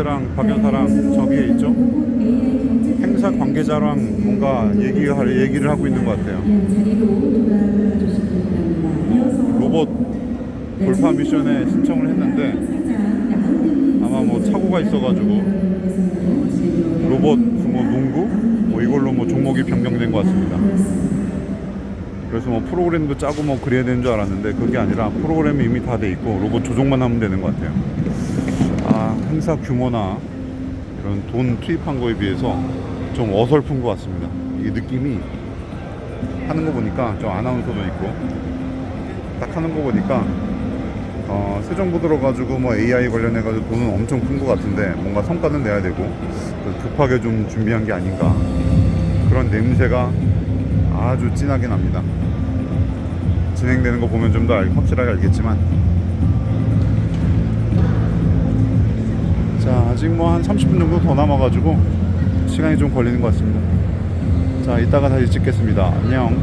단체랑 박연사랑 저기에 있죠. 행사 관계자랑 뭔가 얘기할 얘기를 하고 있는 것 같아요. 로봇 돌파 미션에 신청을 했는데 아마 뭐 착오가 있어가지고 로봇 뭐 농구 뭐 이걸로 뭐 종목이 변경된 것 같습니다. 그래서 뭐 프로그램도 짜고 뭐 그래야 되는 줄 알았는데 그게 아니라 프로그램이 이미 다 돼 있고 로봇 조종만 하면 되는 것 같아요. 아 행사 규모나 이런 돈 투입한 거에 비해서 좀 어설픈 것 같습니다. 이게 느낌이 하는 거 보니까 저 아나운서도 있고 딱 하는 거 보니까 어, 세정부 들어가지고 뭐 AI 관련해가지고 돈은 엄청 큰 것 같은데 뭔가 성과는 내야 되고 그 급하게 좀 준비한 게 아닌가 그런 냄새가 아주 진하게 납니다. 진행되는 거 보면 좀 더 확실하게 알겠지만 아직 뭐 한 30분 정도 더 남아가지고 시간이 좀 걸리는 것 같습니다. 자, 이따가 다시 찍겠습니다. 안녕.